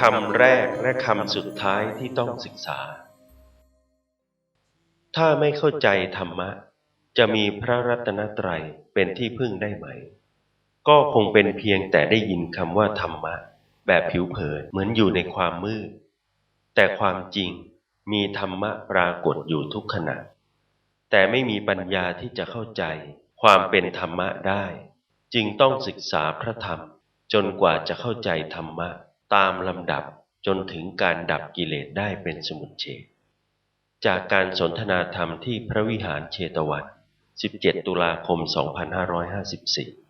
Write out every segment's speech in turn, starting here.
คำแรกและคำสุดท้ายที่ต้องศึกษา ถ้าไม่เข้าใจธรรมะ จะมีพระรัตนตรัยเป็นที่พึ่งได้ไหม ก็คงเป็นเพียงแต่ได้ยินคำว่าธรรมะ แบบผิวเผินเหมือนอยู่ในความมืด แต่ความจริงมีธรรมะปรากฏอยู่ทุกขณะ แต่ไม่มีปัญญาที่จะเข้าใจความเป็นธรรมะได้ จึงต้องศึกษาพระธรรมจนกว่าจะเข้าใจธรรมะ ตามลำดับจนถึงการดับกิเลสได้เป็นสมุทเฉดจากการสนทนาธรรมที่พระวิหารเชตวัน 17 ตุลาคม 2554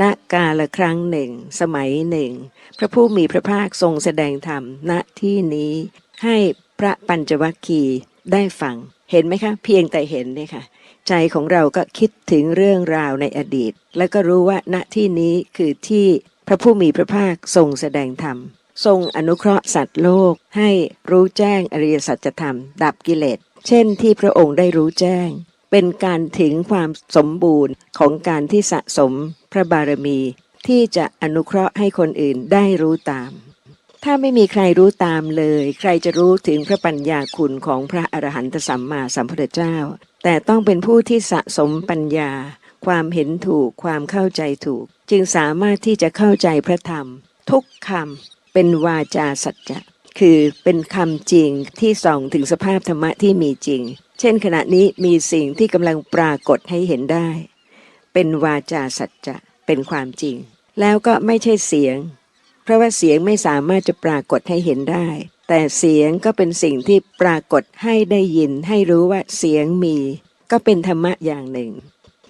ณกาละครั้งหนึ่ง สมัยหนึ่ง พระผู้มีพระภาคทรงแสดงธรรมณที่นี้ ให้พระปัญจวัคคีย์ได้ฟัง เห็นไหมคะ เพียงแต่เห็นเนี่ยค่ะ ใจของเราก็คิดถึงเรื่องราวในอดีต แล้วก็รู้ว่าณที่นี้คือที่พระผู้มีพระภาคทรงแสดงธรรม ทรงอนุเคราะห์สัตว์โลกให้รู้แจ้งอริยสัจธรรม ดับกิเลส เช่นที่พระองค์ได้รู้แจ้ง เป็นการถึงความสมบูรณ์ของการที่สะสมพระบารมี ที่จะอนุเคราะห์ให้คนอื่นได้รู้ตาม ถ้าไม่มีใครรู้ตามเลย ใครจะรู้ถึงพระปัญญาคุณของพระอรหันตสัมมาสัมพุทธเจ้า แต่ต้องเป็นผู้ที่สะสมปัญญา ความเห็นถูกความเข้าใจถูก จึงสามารถที่จะเข้าใจพระธรรม ทุกคำเป็นวาจาสัจจะคือเป็นคำจริงที่ส่องถึงสภาพธรรมะที่มีจริง เช่นขณะนี้มีสิ่งที่กำลังปรากฏให้เห็นได้ เป็นวาจาสัจจะเป็นความจริง แล้วก็ไม่ใช่เสียง เพราะว่าเสียงไม่สามารถจะปรากฏให้เห็นได้ แต่เสียงก็เป็นสิ่งที่ปรากฏให้ได้ยิน ให้รู้ว่าเสียงมี ก็เป็นธรรมะอย่างหนึ่ง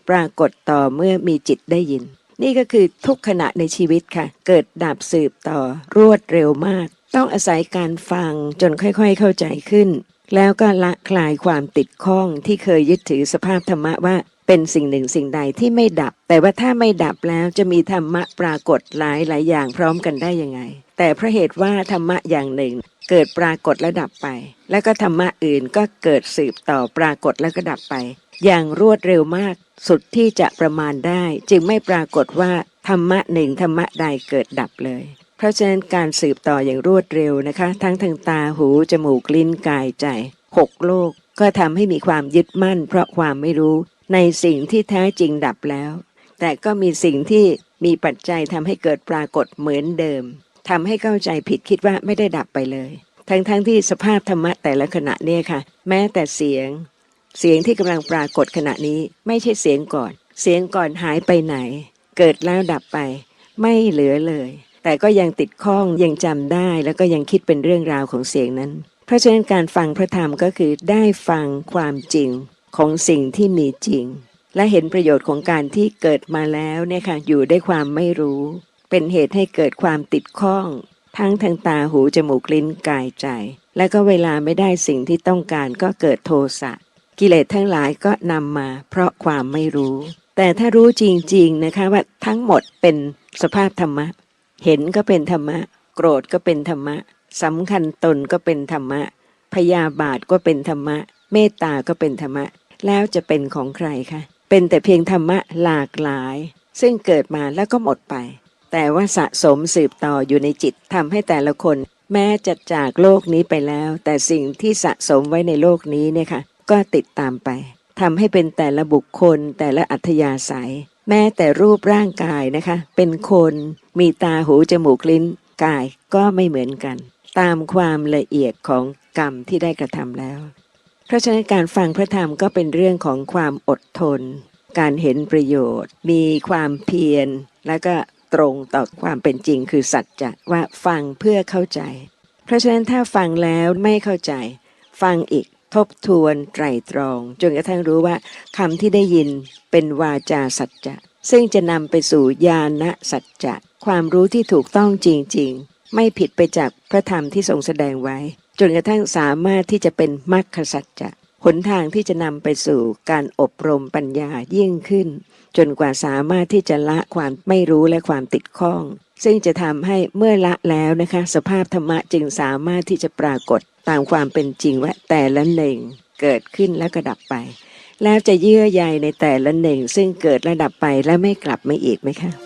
ปรากฏต่อเมื่อมีจิตได้ยิน นี่ก็คือทุกขณะในชีวิตค่ะ เกิดดับสืบต่อรวดเร็วมาก ต้องอาศัยการฟังจนค่อยๆเข้าใจขึ้น แล้วก็ละคลายความติดข้องที่เคยยึดถือสภาพธรรมะว่าเป็นสิ่งหนึ่งสิ่งใดที่ไม่ดับ แต่ว่าถ้าไม่ดับแล้วจะมีธรรมะปรากฏหลายหลายอย่างพร้อมกันได้ยังไง แต่เพราะเหตุว่าธรรมะอย่างหนึ่ง เกิดปรากฏและดับไป แล้วก็ธรรมะอื่นก็เกิดสืบต่อปรากฏแล้วก็ดับไป อย่างรวดเร็วมากสุดที่จะประมาณได้ จึงไม่ปรากฏว่าธรรมะหนึ่งธรรมะใดเกิดดับเลย เพราะฉะนั้นการสืบต่ออย่างรวดเร็วนะคะ ทั้งทางตาหูจมูกลิ้นกายใจหกโลก ก็ทำให้มีความยึดมั่น เพราะความไม่รู้ในสิ่งที่แท้จริงดับแล้ว แต่ก็มีสิ่งที่มีปัจจัยทำให้เกิดปรากฏเหมือนเดิมทำให้เข้าใจผิดคิดว่าไม่ได้ดับไปเลย ทั้งๆทที่สภาพธรรมะแต่ละขณะเนี่ยค่ะ แม้แต่เสียง เสียงที่กำลังปรากฏขณะนี้ไม่ใช่เสียงก่อน เสียงก่อนหายไปไหน เกิดแล้วดับไป ไม่เหลือเลย แต่ก็ยังติดข้องยังจำได้ แล้วก็ยังคิดเป็นเรื่องราวของเสียงนั้น เพราะฉะนั้นการฟังพระธรรมก็คือได้ฟังความจริงของสิ่งที่มีจริง และเห็นประโยชน์ของการที่เกิดมาแล้วเนี่ยค่ะอยู่ด้วยความไม่รู้ เป็นเหตุให้เกิดความติดข้อง ทั้งทางตาหูจมูกลิ้นกายใจ และก็เวลาไม่ได้สิ่งที่ต้องการก็เกิดโทสะกิเลสทั้งหลายก็นำมาเพราะความไม่รู้ แต่ถ้ารู้จริงๆนะคะว่าทั้งหมดเป็นสภาพธรรมะ เห็นก็เป็นธรรมะ โกรธก็เป็นธรรมะสำคัญตนก็เป็นธรรมะ พยาบาทก็เป็นธรรมะ เมตตาก็เป็นธรรมะ แล้วจะเป็นของใครคะเป็นแต่เพียงธรรมะหลากหลาย ซึ่งเกิดมาแล้วก็หมดไป แต่ว่าสะสมสืบต่ออยู่ในจิตทำให้แต่ละคน แม้จะจากโลกนี้ไปแล้ว แต่สิ่งที่สะสมไว้ในโลกนี้เนี่ยค่ะก็ติดตามไปทำให้เป็นแต่ละบุคคลแต่ละอัธยาศัย แม้แต่รูปร่างกายนะคะ เป็นคนมีตาหูจมูกลิ้นกายก็ไม่เหมือนกัน ตามความละเอียดของกรรมที่ได้กระทำแล้ว เพราะฉะนั้นการฟังพระธรรมก็เป็นเรื่องของความอดทน การเห็นประโยชน์ มีความเพียร แล้วก็ตรงต่อความเป็นจริงคือสัจจะว่าฟังเพื่อเข้าใจ เพราะฉะนั้นถ้าฟังแล้วไม่เข้าใจ ฟังอีก ทบทวนไตรตรองจนกระทั่งรู้ว่าคำที่ได้ยินเป็นวาจาสัจจะ ซึ่งจะนำไปสู่ญาณสัจจะ ความรู้ที่ถูกต้องจริง ๆ ไม่ผิดไปจากพระธรรมที่ทรงแสดงไว้ จนกระทั่งสามารถที่จะเป็นมรรคสัจจะ หนทางที่จะนำไปสู่การอบรมปัญญายิ่งขึ้น จนกว่าสามารถที่จะละความไม่รู้และความติดข้อง ซึ่งจะทำให้เมื่อละแล้วนะคะ สภาพธรรมะจึงสามารถที่จะปรากฏตามความเป็นจริงว่าแต่ละหนึ่งเกิดขึ้นแล้วก็ดับไป แล้วจะเยื่อใยในแต่ละหนึ่งซึ่งเกิดและดับไปและไม่กลับมาอีกไหมคะ